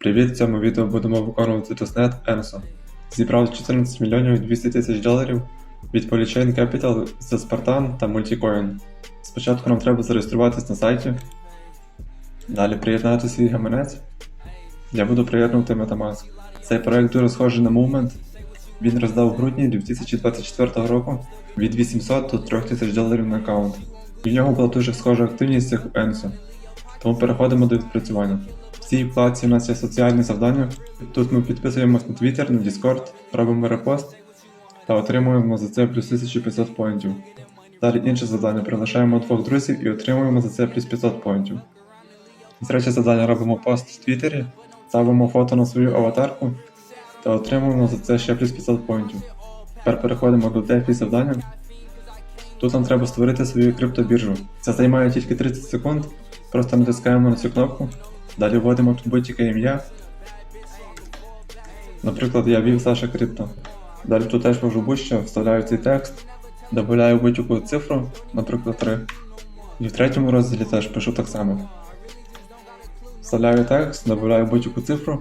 Привіт! В цьому відео будемо виконувати тестнет ENSO. Зібрав 14 мільйонів 200 тисяч доларів від Polychain Capital за Spartan та Multicoin. Спочатку нам треба зареєструватись на сайті, далі приєднати свій гаманець. Я буду приєднувати Metamask. Цей проект дуже схожий на Movement. Він роздав в грудні 2024 року від 800 до 3000 доларів на аккаунт. І в нього була дуже схожа активність як у ENSO. Тому переходимо до відпрацювання. Цій вкладці у нас є соціальні завдання. Тут ми підписуємось на Twitter, на Discord, робимо репост та отримуємо за це плюс 1500 поінтів. Далі інше завдання приглашаємо двох друзів і отримуємо за це плюс 500 поінтів. Третє завдання робимо пост в Твіттері, ставимо фото на свою аватарку та отримуємо за це ще плюс 500 поінтів. Тепер переходимо до DeFi завдання. Тут нам треба створити свою криптобіржу. Це займає тільки 30 секунд. Просто натискаємо на цю кнопку. Далі вводимо тут будь-яке ім'я. Наприклад, я вів Саша Крипто. Далі тут теж ввожу будь-що, вставляю цей текст, додаю будь-яку цифру, наприклад 3. І в третьому розділі теж пишу так само. Вставляю текст, додаю будь-яку цифру.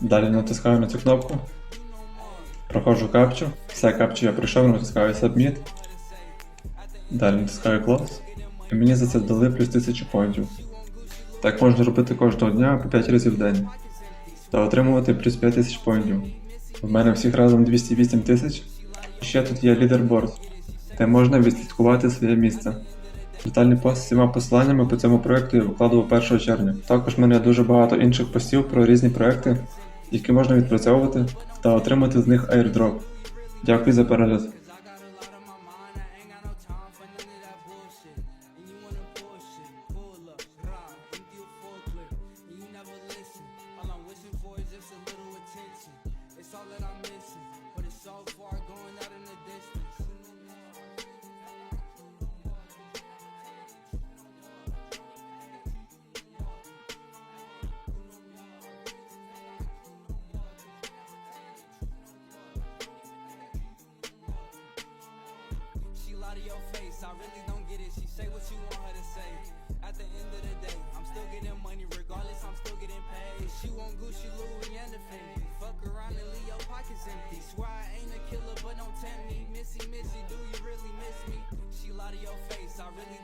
Далі натискаю на цю кнопку. Проходжу капчу. Все капчу я пройшов, натискаю Submit. Далі натискаю Close. І мені за це дали плюс 1000 поінтів. Так можна робити кожного дня по 5 разів в день. Та отримувати плюс 5000 поінтів. В мене всіх разом 208 тисяч. Ще тут є лідерборд, де можна відслідкувати своє місце. Детальний пост з всіма посиланнями по цьому проекту я викладував 1 червня. Також в мене дуже багато інших постів про різні проекти, які можна відпрацьовувати та отримати з них airdrop. Дякую за перегляд. Lie to your face, I really don't get it. She say what you want her to say. At the end of the day, I'm still getting money regardless, I'm still getting paid. She want Gucci, Louis, and the. Fuck around and leave your pockets empty. Swear I ain't a killer, but don't tempt me. Missy, Missy, do you really miss me? She lie to your face, I really